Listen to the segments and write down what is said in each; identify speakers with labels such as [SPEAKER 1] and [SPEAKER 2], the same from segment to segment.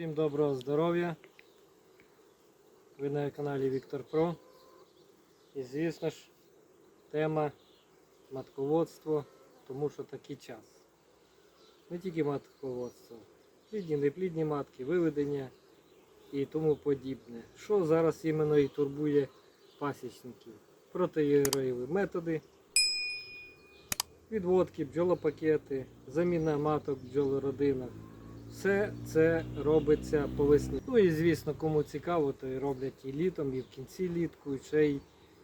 [SPEAKER 1] Всім доброго здоров'я. Ви на каналі Віктор Про. І звісно ж, тема матководство, тому що такий час. Не тільки матководство, плідні, неплідні матки, виведення і тому подібне. Що зараз іменно і турбує пасічників? Протиєроїві методи, відводки, бджолопакети, заміна маток в бджолородинах. Все це робиться по весні. Ну і звісно, кому цікаво, то і роблять і літом, і в кінці літку, і ще й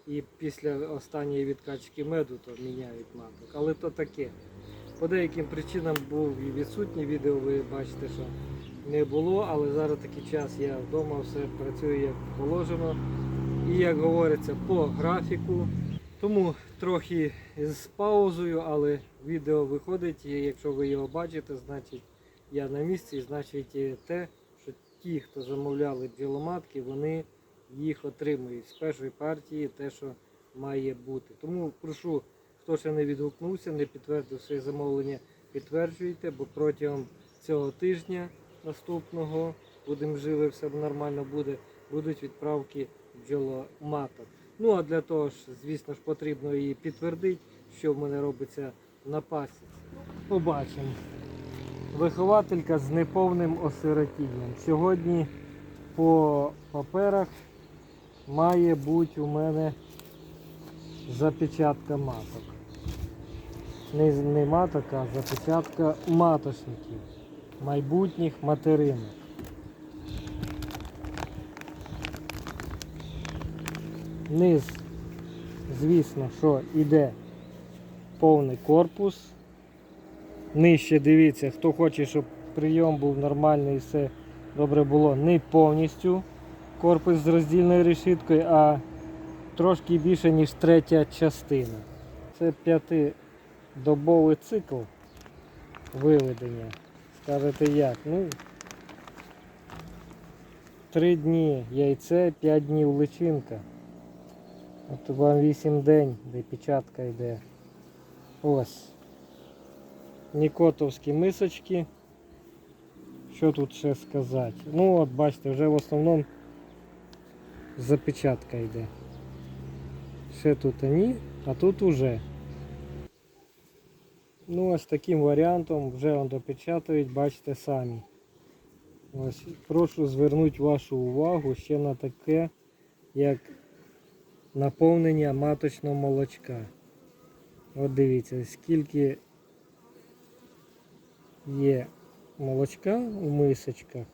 [SPEAKER 1] і після останньої відкачки меду то міняють маток. Але то таке. По деяким причинам був і відсутній відео, ви бачите, що не було, але зараз такий час я вдома все працюю як положено. І як говориться, по графіку. Тому трохи з паузою, але відео виходить, і якщо ви його бачите, значить я на місці, значить те, що ті, хто замовляли бджоломатки, вони їх отримують з першої партії, те, що має бути. Тому прошу, хто ще не відгукнувся, не підтвердив своє замовлення, підтверджуйте, бо протягом цього тижня наступного будемо жили, все нормально буде, будуть відправки бджоломаток. Ну а для того ж, звісно ж, потрібно і підтвердити, що в мене робиться на пасіці. Побачимо. Вихователька з неповним осиротінням. Сьогодні по паперах має бути у мене запечатка маток. Не, не маток, а запечатка маточників, майбутніх материнок. Низ, звісно, що йде повний корпус. Нижче дивіться, хто хоче, щоб прийом був нормальний і все добре було. Не повністю корпус з роздільною решіткою, а трошки більше, ніж третя частина. Це п'ятидобовий цикл виведення. Скажете як? Ну, три дні яйце, 5 днів личинка. От вам 8 день, де печатка йде. Ось. Нікотовські мисочки. Що тут ще сказати? Ну от бачите, вже в основному запечатка йде. Ще тут ні, а тут уже. Ну ось таким варіантом вже допечатують, бачите самі. Ось, прошу звернути вашу увагу ще на таке, як наповнення маточного молочка. От дивіться, скільки є молочка у мисочках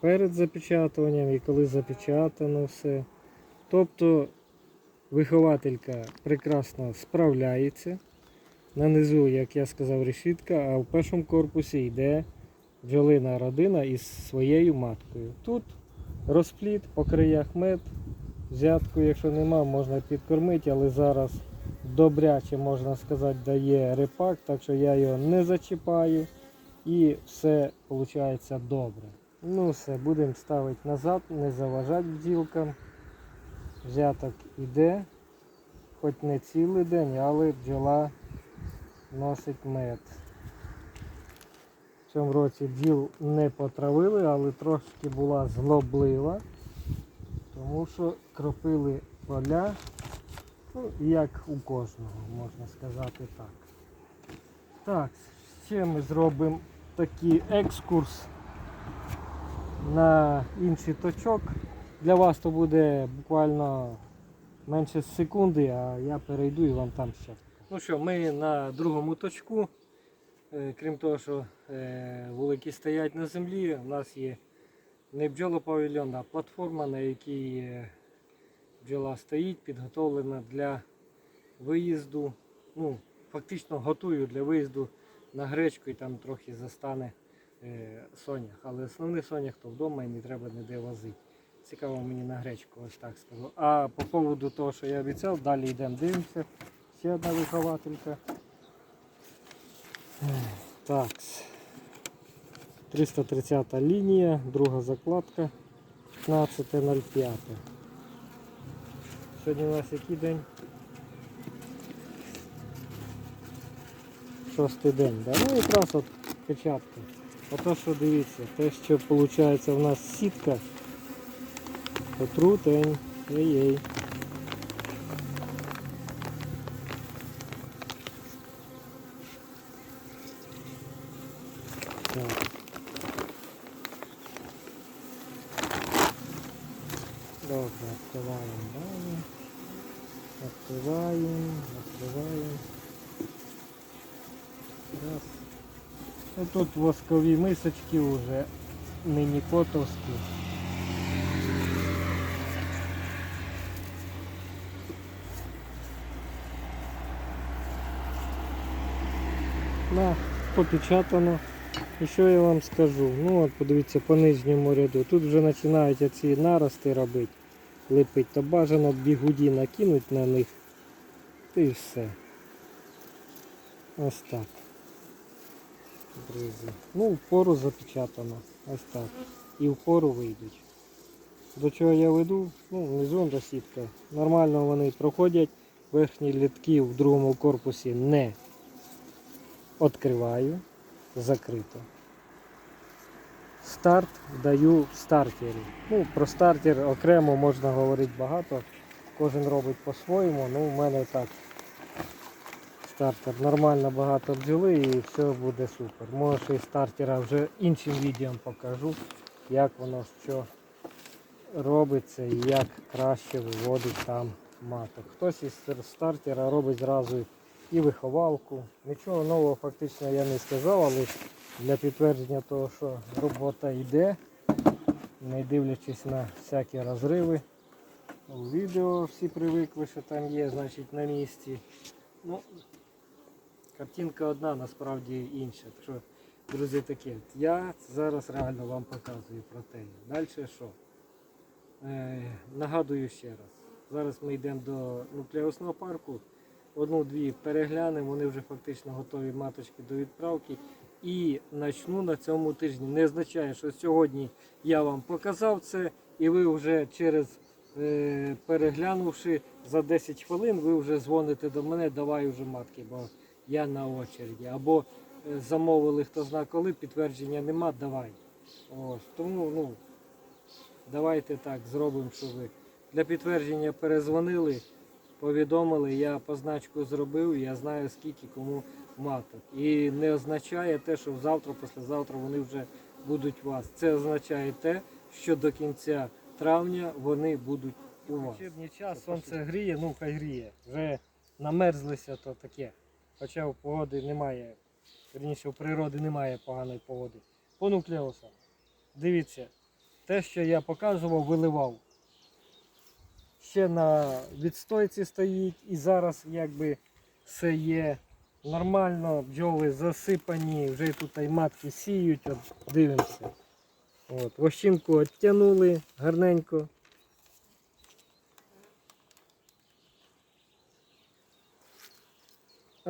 [SPEAKER 1] перед запечатуванням і коли запечатано все. Тобто вихователька прекрасно справляється. Нанизу, як я сказав, решітка, а в першому корпусі йде бджолина родина із своєю маткою. Тут розпліт по краях мед. Взятку, якщо нема, можна підкормити, але зараз добряче, можна сказати, дає репак, так що я його не зачіпаю і все виходить добре. Ну все, будемо ставити назад, не заважати бджілкам. Взяток іде, хоч не цілий день, але бджола носить мед. В цьому році бджіл не потравили, але трошки була злоблива, тому що кропили поля Ну, як у кожного, можна сказати так. Так, ще ми зробимо такий екскурс на інший точок. Для вас то буде буквально менше секунди, а я перейду і вам там ще. Ну що, ми на другому точку. Е, Крім того, що е, вулики стоять на землі, у нас є не бджолопавільйон, а платформа, на якій е, бджола стоїть, підготовлена для виїзду. Ну, Фактично готую для виїзду на гречку і там трохи застане е, сонях. Але основний сонях то вдома і не треба ніде возити. Цікаво мені на гречку, ось так скажу. А по поводу того, що я обіцяв, далі йдемо дивимося. Ще одна вихователька. Ех, Так. 330 лінія, друга закладка, 15.05. Сьогодні у нас який день? Шостий день, да? Ну якраз от печатка. Ото що дивіться, те, що виходить у нас сітка, отрутень, трутень. Ей-ей. Так. Добре, відкриваємо далі. Відкриваємо, відкриваємо. Раз. Ну, тут воскові мисочки вже нині котовські. На, попечатано. І що я вам скажу? Ну от подивіться по нижньому ряду. Тут вже починають ці нарости робити. Липить, то бажано бігуді накинуть на них. І все. Ось так. Друзі. Ну, впору запечатано. Ось так. І впору вийдуть. До чого я веду? Ну, внизу розсітка. Нормально вони проходять. Верхні літки в другому корпусі не відкриваю. Закрито. Старт даю в стартері. Ну, про стартер окремо можна говорити багато. Кожен робить по-своєму. Ну, у мене так. Стартер нормально багато бджоли і все буде супер. Може і стартера вже іншим відео покажу, як воно що робиться і як краще виводить там маток. Хтось із стартера робить зразу і виховалку. Нічого нового фактично я не сказав, але для підтвердження того, що робота йде, не дивлячись на всякі розриви. У відео всі привикли, що там є, значить на місці. Ну, картинка одна, насправді інша. Так що, друзі, таке. Я зараз реально вам показую проте. Далі що? Е, нагадую ще раз. Зараз ми йдемо до нуклеусного парку. Одну-дві переглянемо, вони вже фактично готові маточки до відправки. І почну на цьому тижні. Не означає, що сьогодні я вам показав це, і ви вже через е, переглянувши за 10 хвилин, ви вже дзвоните до мене, давай вже матки, бо я на очереді. Або е, замовили хто зна коли, підтвердження нема, давай. Ось. Тому ну, давайте так зробимо, що ви для підтвердження перезвонили, повідомили, я позначку зробив, я знаю скільки кому маток. І не означає те, що завтра, післязавтра вони вже будуть у вас. Це означає те, що до кінця травня вони будуть у вас. Вечірній час сонце гріє, ну хай гріє. Вже намерзлися, то таке. Хоча у погоди немає, верніше у природи немає поганої погоди. По нуклеусам. Дивіться, те, що я показував, виливав. Ще на відстойці стоїть і зараз якби все є нормально, бджоли засипані, вже тут і матки сіють, от дивимося. От, вощинку відтягнули гарненько.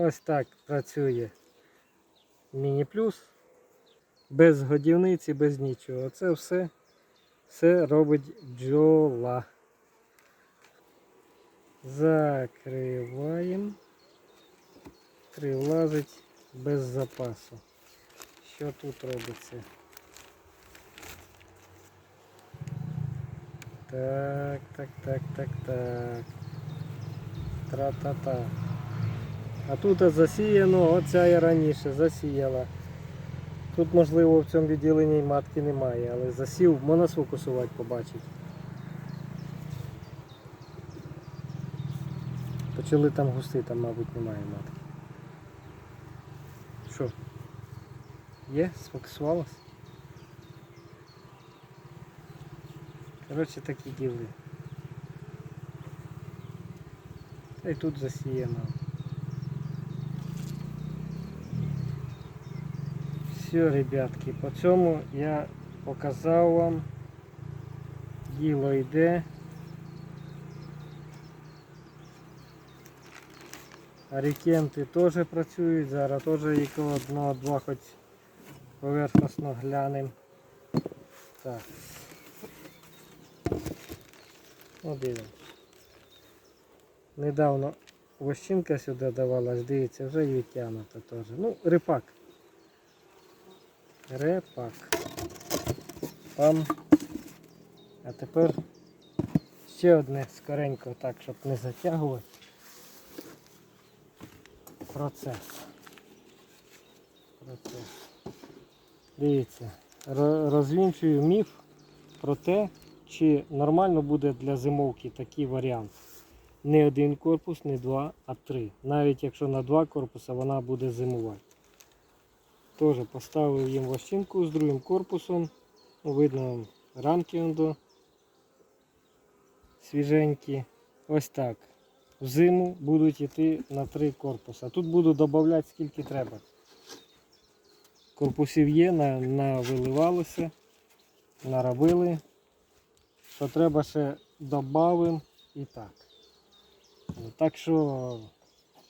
[SPEAKER 1] Ось так працює міні-плюс. Без годівниці, без нічого. Це все, все робить бджола. Закриваємо. Три влазить без запасу. Що тут робиться? Так, так, так, так, так. Тра-та-та. А тут засіяно, оця я раніше засіяла. Тут можливо в цьому відділенні матки немає, але засів, можна сфокусувати, побачити. Почали там густи, там, мабуть, немає матки. Що? Є? Сфокусувалась? Коротше, такі діли. Та й тут засіяно. Все, ребятки, по цьому я показав вам. Діло йде. Арікенти теж працюють, зараз теж їх одного-два хоч поверхносно глянемо. Так. Ну, дивимось. Недавно вощинка сюди давалась, дивіться, вже її тягнуто теж. Ну, рипак. Репак. Пам. А тепер ще одне скоренько, так, щоб не затягувати. Процес. Процес. Дивіться, розвінчую міф про те, чи нормально буде для зимовки такий варіант. Не один корпус, не два, а три. Навіть якщо на два корпуси вона буде зимувати. Теж поставив їм вощинку з другим корпусом. Видно рамки свіженькі. Ось так. Взиму будуть йти на три корпуси. Тут буду додавати скільки треба. Корпусів є, навиливалося, наробили. Що треба ще додавимо і так. Так що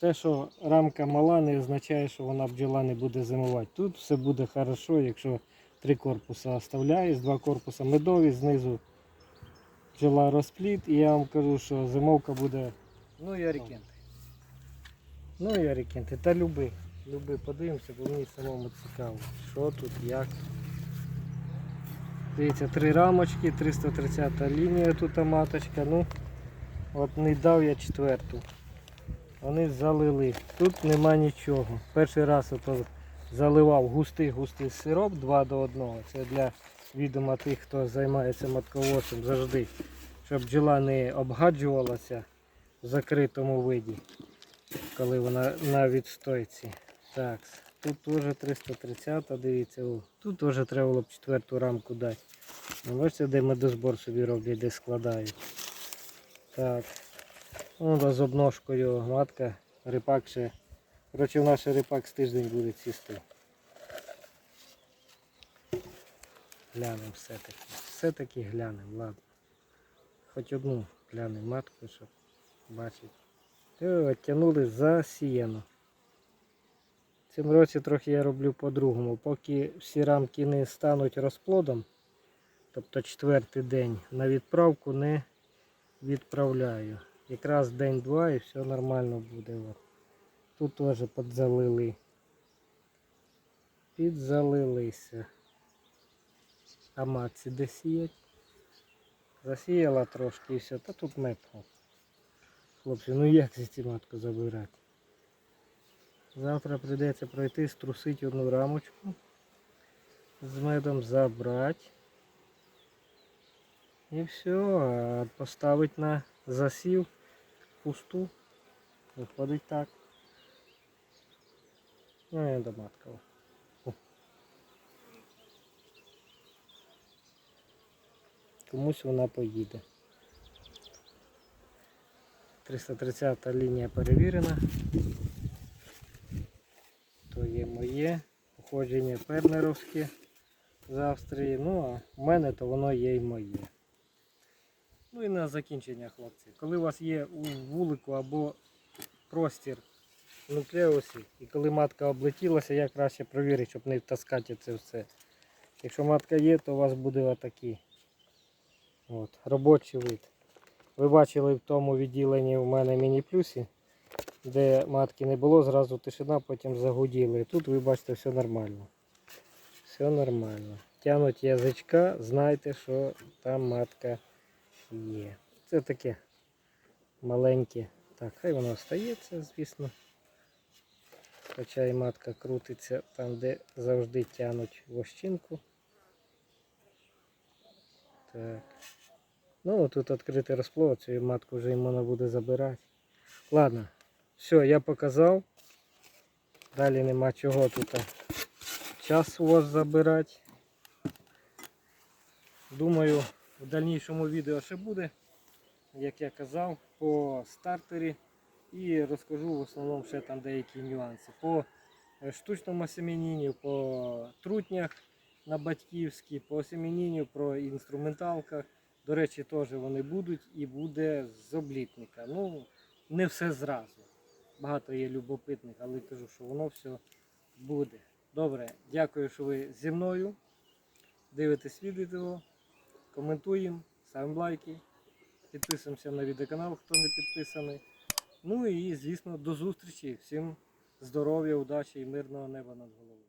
[SPEAKER 1] те, що рамка мала, не означає, що вона бджола не буде зимувати. Тут все буде хорошо, якщо три корпуси оставляєш, два корпуси медові, знизу бджола розпліт, і я вам кажу, що зимовка буде. Ну і арікенти. Ну і арікенти. Та люби. Люби, подивимося, бо мені самому цікаво. Що тут, як. Дивіться, три рамочки, 330 лінія тут маточка. Ну, от не дав я четверту. Вони залили. Тут нема нічого. Перший раз ото заливав густий густий сироп 2 до 1. Це для відома тих, хто займається матководством завжди. Щоб бджола не обгаджувалася в закритому виді, коли вона на відстойці. Так, тут теж 330, дивіться, о, тут теж треба було б четверту рамку дати. Ну, Бачите, де медозбор собі роблять, де складають. Так. Ну, з обножкою матка, рипак ще. Коротше, в наш рипак з тиждень буде цісти. Глянемо все-таки. Все-таки глянемо, ладно. Хоч одну глянемо матку, щоб бачити. О, тягнули за сіяно. В році трохи я роблю по-другому. Поки всі рамки не стануть розплодом, тобто четвертий день, на відправку не відправляю. Якраз день-два і все нормально буде. Тут теж підзалили. Підзалилися. А матці де сіять? Засіяла трошки і все. Та тут мед. Хлопці, ну як зі ці матку забирати? Завтра прийдеться пройти, струсити одну рамочку. З медом забрати. І все, поставити на засів пусту. Виходить так. Ну я до маткова. О. Комусь вона поїде. 330 лінія перевірена. То є моє походження фермеровське з Австрії. Ну а в мене то воно є і моє. На закінчення, хлопці. Коли у вас є у вулику або простір в нуклеусі, і коли матка облетілася, я краще провірити, щоб не таскати це все. Якщо матка є, то у вас буде отакий от, робочий вид. Ви бачили в тому відділенні в мене міні-плюсі, де матки не було, зразу тишина, потім загуділи. Тут ви бачите все нормально. Все нормально. Тянуть язичка, знайте, що там матка є. Це таке маленьке. Так, хай воно остається, звісно. Хоча і матка крутиться там, де завжди тянуть вощинку. Так. Ну, тут відкритий розплод, цю матку вже не буде забирати. Ладно, все, я показав. Далі нема чого тут час у вас забирати. Думаю, в дальнішому відео ще буде, як я казав, по стартері. І розкажу в основному ще там деякі нюанси. По е, штучному осемінінню, по трутнях на батьківські, по осемінінню, про інструменталках. До речі, теж вони будуть і буде з облітника. Ну, не все зразу. Багато є любопитних, але кажу, що воно все буде. Добре, дякую, що ви зі мною. Дивитесь відео, коментуємо, ставимо лайки, підписуємося на відеоканал, хто не підписаний. Ну і, звісно, до зустрічі. Всім здоров'я, удачі і мирного неба над головою.